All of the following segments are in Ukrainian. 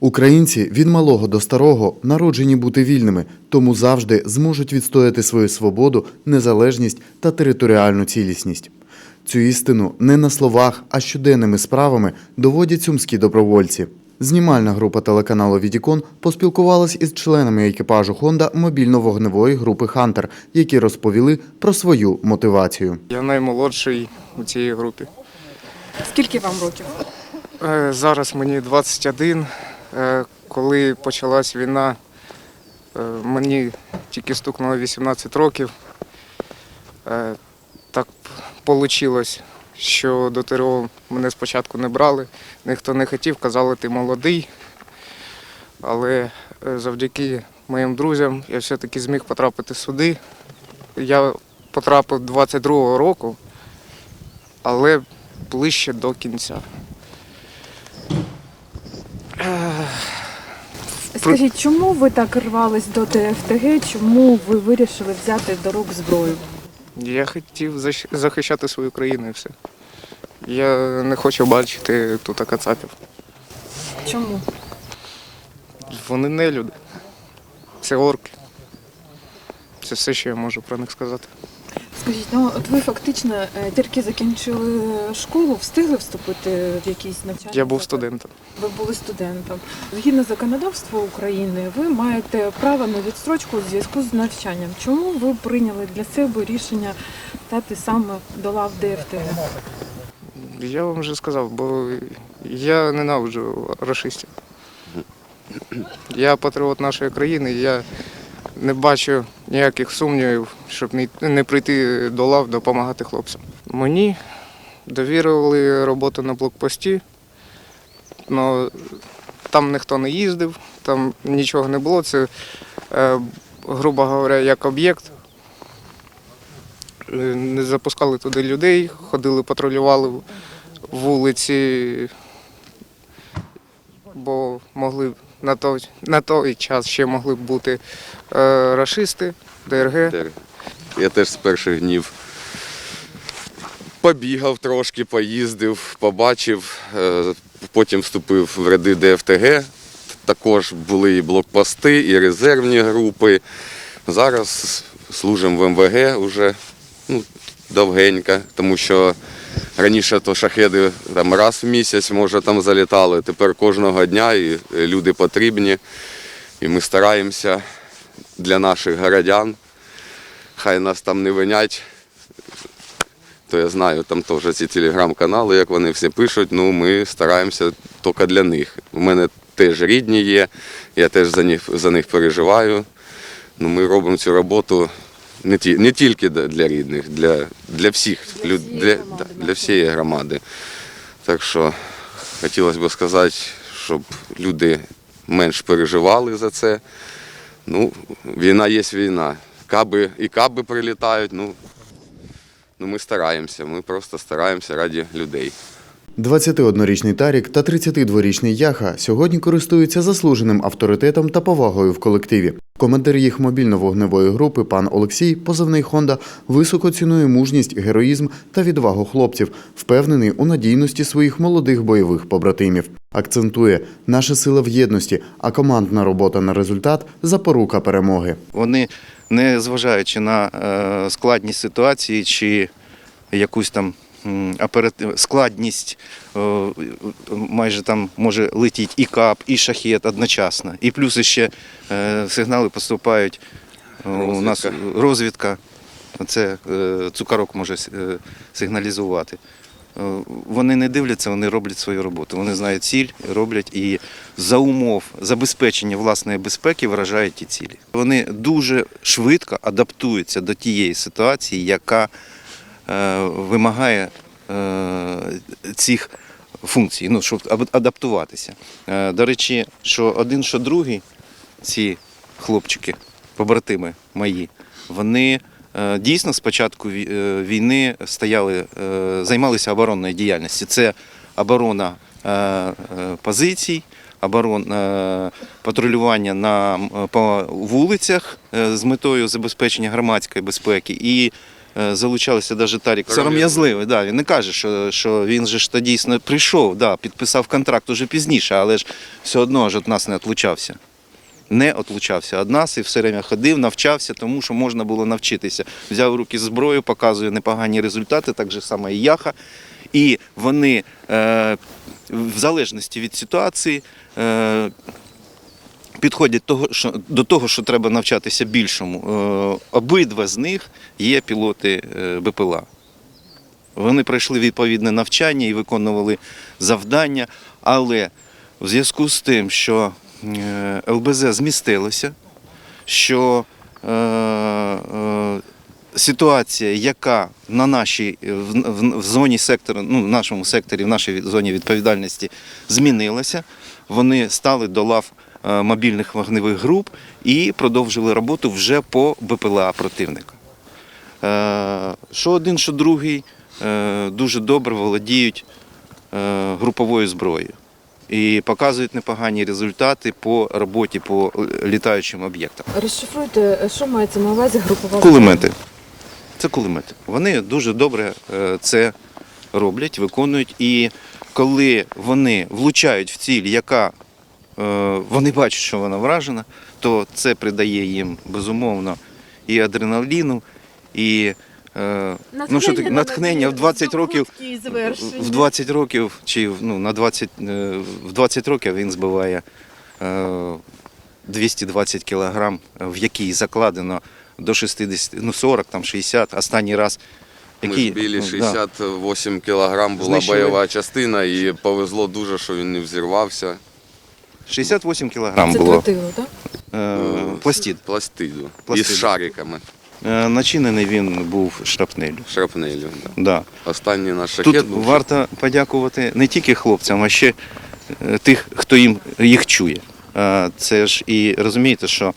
Українці від малого до старого народжені бути вільними, тому завжди зможуть відстояти свою свободу, незалежність та територіальну цілісність. Цю істину не на словах, а щоденними справами доводять сумські добровольці. Знімальна група телеканалу Відікон поспілкувалась із членами екіпажу Хонда мобільно-вогневої групи Хантер, які розповіли про свою мотивацію. Я наймолодший у цій групі. Скільки вам років? Е, Зараз мені 21. Е, Коли почалась війна, е, мені тільки стукнуло 18 років. Е, Так вийшло, що до ТРО мене спочатку не брали. Ніхто не хотів, казали, ти молодий. Але завдяки моїм друзям я все-таки зміг потрапити сюди. Я потрапив 22-го року, але ближче до кінця. Скажіть, чому ви так рвались до ТФТГ? Чому ви вирішили взяти до рук зброю? Я хотів защ- захищати свою країну і все. Я не хочу бачити тут кацапів. Чому? Вони не люди. Це орки. Це все, що я можу про них сказати. Скажіть, ну от ви фактично е, тільки закінчили школу, встигли вступити в якийсь навчання? Я був студентом. Ви були студентом. Згідно законодавства України, ви маєте право на відстрочку у зв'язку з навчанням. Чому ви прийняли для себе рішення стати саме до лав ДФТГ? Я вам вже сказав, бо я ненавиджу расистів. Я патріот нашої країни, я не бачу ніяких сумнівів, щоб не- прийти до лав допомагати хлопцям. Мені довірили роботу на блокпості, але там ніхто не їздив, там нічого не було. Це, е, грубо говоря, як об'єкт. Е, Не запускали туди людей, ходили, патрулювали вулиці, бо могли б на той, на той час ще могли б бути е, рашисти, ДРГ. Я теж з перших днів побігав трошки, поїздив, побачив, е, потім вступив в ряди ДФТГ. Також були і блокпости, і резервні групи. Зараз служимо в МВГ вже ну, довгенько, тому що раніше то шахеди там раз в місяць, може, там залітали. Тепер кожного дня і люди потрібні. І ми стараємося для наших городян хай нас там не винять. То я знаю, там теж ці телеграм-канали, як вони всі пишуть, ну ми стараємося тільки для них. У мене теж рідні є, я теж за них, за них переживаю. Ну, ми робимо цю роботу не, ті, не тільки для- рідних, для, для всіх, Для для, громади, для всієї громади. Так що хотілося б сказати, щоб люди менш переживали за це. Ну, війна є війна. Каби і каби прилітають. Ну, ну ми стараємося. Ми просто стараємося раді людей. 21-річний Тарік та 32-річний Яха сьогодні користуються заслуженим авторитетом та повагою в колективі. Командир їх мобільно-вогневої групи пан Олексій, позивний Хонда, високо цінує мужність, героїзм та відвагу хлопців, впевнений у надійності своїх молодих бойових побратимів. Акцентує, наша сила в єдності, а командна робота на результат запорука перемоги. Вони, не зважаючи на е, складність ситуації чи якусь там складність, е, майже там може летіти і кап, і шахет одночасно. І плюс ще е, сигнали поступають. е, У нас Розвідка. це цукарок може сигналізувати. Вони не дивляться, вони роблять свою роботу. Вони знають ціль, роблять і за умов забезпечення власної безпеки вражають ті цілі. Вони дуже швидко адаптуються до тієї ситуації, яка вимагає е, цих функцій, ну, щоб адаптуватися. Е, до речі, що один, що другий, ці хлопчики, побратими мої, вони е, дійсно з початку е, війни стояли, е, займалися оборонною діяльністю. Це оборона е, е, позицій, оборон, е, патрулювання на, по вулицях е, з метою забезпечення громадської безпеки і е, залучалися навіть Тарік Сором'язливий. Да, він не каже, що, що він же ж тоді дійсно прийшов, да, підписав контракт уже пізніше, але ж все одно ж від нас не отлучався. Не отлучався від нас і все время ходив, навчався, тому що можна було навчитися. Взяв руки зброю, показує непогані результати, так же само і Яха. І вони е, в залежності від ситуації е, підходять того, що, до того, що треба навчатися більшому. Е, обидва з них є пілоти е, БПЛА. Вони пройшли відповідне навчання і виконували завдання, але в зв'язку з тим, що е, ЛБЗ змістилося, що е, е, ситуація, яка на нашій в, в, в зоні сектору, ну, в нашому секторі, в нашій зоні відповідальності змінилася, вони стали до лав мобільних вогневих груп і продовжили роботу вже по БПЛА противника. Е, Що один, що другий е, дуже добре володіють е, груповою зброєю і показують непогані результати по роботі по літаючим об'єктам. Розшифруйте, що мається на увазі групова Кулемети. Це кулемети. Вони дуже добре е, це роблять, виконують. І коли вони влучають в ціль, яка е, вони бачать, що вона вражена, то це придає їм безумовно і адреналіну, і е, ну, що таке, натхнення в 20 років. В 20 років чи ну, на 20, е, в 20 років він збиває е, 220 кілограм, в який закладено до 60, ну 40, там 60, останній раз. Ми який, збили ну, 68 кілограм була Знищили. бойова частина і повезло дуже, що він не взірвався. 68 кілограм Це було тротило, так? е, пластид. Пластиду. Пластиду. Із шариками, Е, начинений він був шрапнелю. шрапнелю. Да. Да. Останній наш Тут був. варто подякувати не тільки хлопцям, а ще е, тих, хто їм їх чує. Е, Це ж і розумієте, що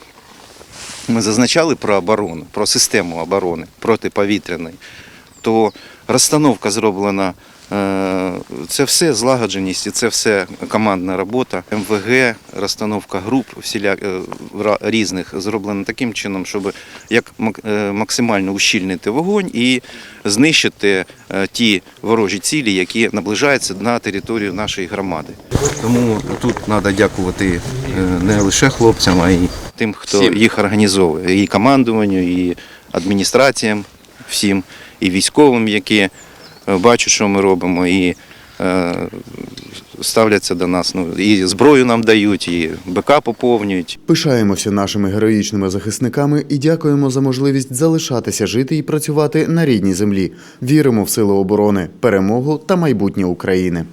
ми зазначали про оборону, про систему оборони протиповітряної, то розстановка зроблена. Е, Це все злагодженість і це все командна робота. МВГ, розстановка груп всіля е, різних зроблена таким чином, щоб як е, максимально ущільнити вогонь і знищити ті ворожі цілі, які наближаються на територію нашої громади. Тому тут треба дякувати не лише хлопцям, а й тим, хто Всім. їх організовує, і командуванню, і адміністраціям, всім, і військовим, які бачать, що ми робимо, і е, ставляться до нас. Ну, і зброю нам дають, і БК поповнюють. Пишаємося нашими героїчними захисниками і дякуємо за можливість залишатися жити і працювати на рідній землі. Віримо в сили оборони, перемогу та майбутнє України.